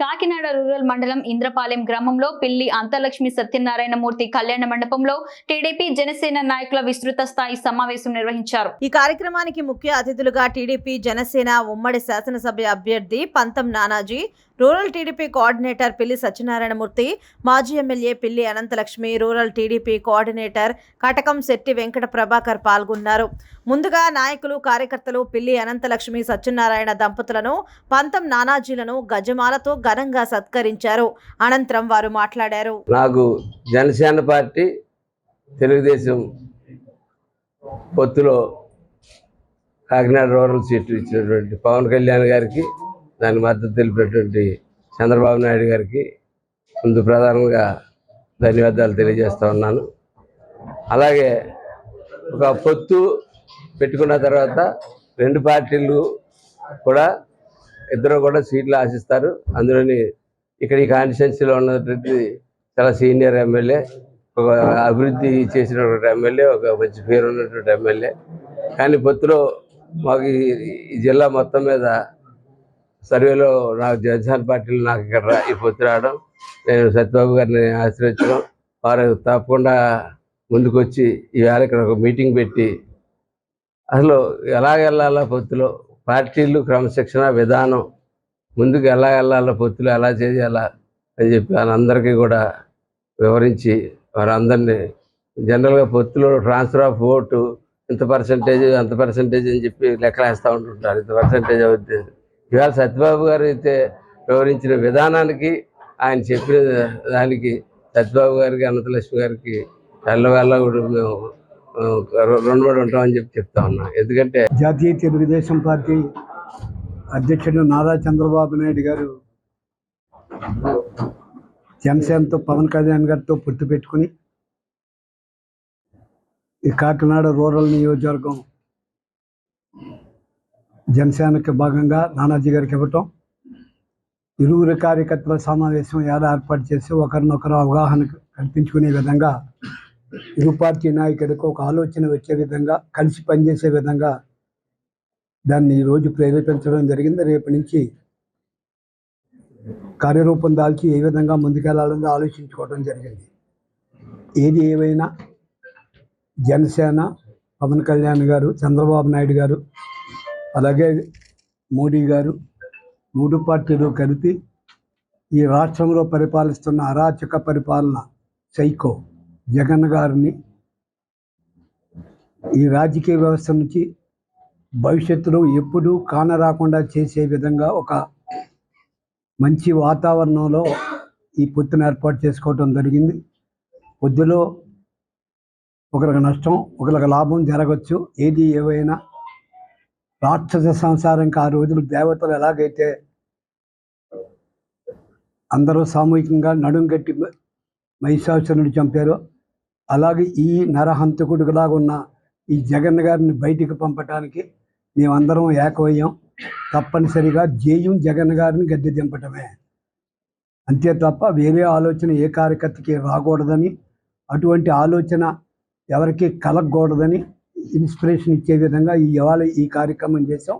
Kakinada rural మండలం ఇంద్రపాలెం గ్రామంలో పిల్లి అంతలక్ష్మి సత్యనారాయణమూర్తి కళ్యాణ మండపంలో టీడీపీ జనసేన నాయకుల విస్తృత స్థాయి సమావేశం నిర్వహించారు. ఈ కార్యక్రమానికి ముఖ్య అతిథులుగా టీడీపీ జనసేన ఉమ్మడి శాసనసభ అభ్యర్థి పంతం నానాజీ రూరల్ టీడీపీ కోఆర్డినేటర్ పిల్లి సత్యనారాయణమూర్తి మాజీ MLA Pilli Anantalakshmi rural TDP coordinator Katakam Setti Venkata Prabhakar పాల్గొన్నారు. ముందుగా నాయకులు కార్యకర్తలు పిల్లి అనంతలక్ష్మి సత్యనారాయణ దంపతులను పంతం నానాజీలను గజమాలతో ఘనంగా సత్కరించారు. అనంతరం వారు మాట్లాడారు. నాకు జనసేన పార్టీ తెలుగుదేశం పొత్తులో కాకినాడ రూరల్ సీట్లు ఇచ్చినటువంటి పవన్ కళ్యాణ్ గారికి దాని మద్దతు తెలిపినటువంటి చంద్రబాబు నాయుడు గారికి ముందు ప్రధానంగా ధన్యవాదాలు తెలియజేస్తూ ఉన్నాను. అలాగే ఒక పొత్తు పెట్టుకున్న తర్వాత రెండు పార్టీలు కూడా ఇద్దరు కూడా సీట్లు ఆశిస్తారు. అందులోని ఇక్కడ ఈ కాన్స్టిట్యున్సీలో ఉన్నటువంటి చాలా సీనియర్ ఎమ్మెల్యే ఒక అభివృద్ధి చేసినటువంటి ఎమ్మెల్యే ఒక మంచి పేరు ఉన్నటువంటి ఎమ్మెల్యే. కానీ పొత్తులో మాకు ఈ జిల్లా మొత్తం మీద సర్వేలో నాకు జనసేన పార్టీలో నాకు ఇక్కడ రా- ఈ పొత్తు రావడం నేను సత్యబాబు గారిని ఆశ్రయించడం వారు తప్పకుండా ముందుకొచ్చి ఈవేళ ఇక్కడ ఒక మీటింగ్ పెట్టి అసలు ఎలా వెళ్ళాలా పొత్తులో? పార్టీలు క్రమశిక్షణ విధానం ముందుకు ఎలా వెళ్ళాలా పొత్తులు? ఎలా చేయాలా? అని చెప్పి వాళ్ళందరికీ కూడా వివరించి వారందరినీ జనరల్గా పొత్తులో ట్రాన్స్ఫర్ ఆఫ్ ఓటు ఇంత పర్సంటేజ్ అంత పర్సంటేజ్ అని చెప్పి లెక్కలు వేస్తూ ఉంటుంటారు. ఇంత పర్సంటేజ్ అవుతుంది ఇవాళ సత్యబాబు గారు అయితే వివరించిన విధానానికి ఆయన చెప్పిన దానికి సత్యబాబు గారికి అనంతలక్ష్మి గారికి తెల్లవేళ కూడా మేము రుణపడి ఉంటామని చెప్పి చెప్తా ఉన్నాం. ఎందుకంటే జాతీయ తెలుగుదేశం పార్టీ అధ్యక్షుడు నారా చంద్రబాబు నాయుడు గారు జనసేనతో పవన్ కళ్యాణ్ గారితో పొత్తు పెట్టుకుని ఈ కాకినాడ రూరల్ నియోజకవర్గం జనసేనకి భాగంగా నానాజీ గారికి ఇవ్వటం. ఇరువురు కార్యకర్తల సమావేశం ఎలా ఏర్పాటు చేసి ఒకరినొకరు అవగాహన కల్పించుకునే విధంగా ఇరు పార్టీ నాయకులకు ఒక ఆలోచన వచ్చే విధంగా కలిసి పనిచేసే విధంగా దాన్ని ఈరోజు ప్రేరేపించడం జరిగింది. రేపటి నుంచి కార్యరూపం దాల్చి ఏ విధంగా ముందుకెళ్ళాలని ఆలోచించుకోవడం జరిగింది. ఏది ఏవైనా జనసేన పవన్ కళ్యాణ్ గారు చంద్రబాబు నాయుడు గారు అలాగే మోడీ గారు మూడు పార్టీలు కలిపి ఈ రాష్ట్రంలో పరిపాలిస్తున్న అరాచక పరిపాలన సైకో జగన్ గారిని ఈ రాజకీయ వ్యవస్థ నుంచి భవిష్యత్తులో ఎప్పుడూ కానరాకుండా చేసే విధంగా ఒక మంచి వాతావరణంలో ఈ పొత్తును ఏర్పాటు చేసుకోవటం జరిగింది. పొద్దులో ఒకరికి నష్టం ఒకరికి లాభం జరగచ్చు ఏది ఏవైనా రాక్షస సంసారంకి ఆ రోజులు దేవతలు ఎలాగైతే అందరూ సామూహికంగా నడుం కట్టి మహిషాసురుని చంపారో అలాగే ఈ నరహంతకుడిలాగా ఉన్న ఈ జగన్ గారిని బయటికి పంపటానికి మేమందరం ఏకమయ్యాం. తప్పనిసరిగా జేయం జగన్ గారిని గద్దె దింపటమే. అంతే తప్ప వేరే ఆలోచన ఏ కార్యకర్తకి రాకూడదని అటువంటి ఆలోచన ఎవరికి కలగకూడదని ఇన్స్పిరేషన్ ఇచ్చే విధంగా ఈ ఇవాళ ఈ కార్యక్రమం చేసాం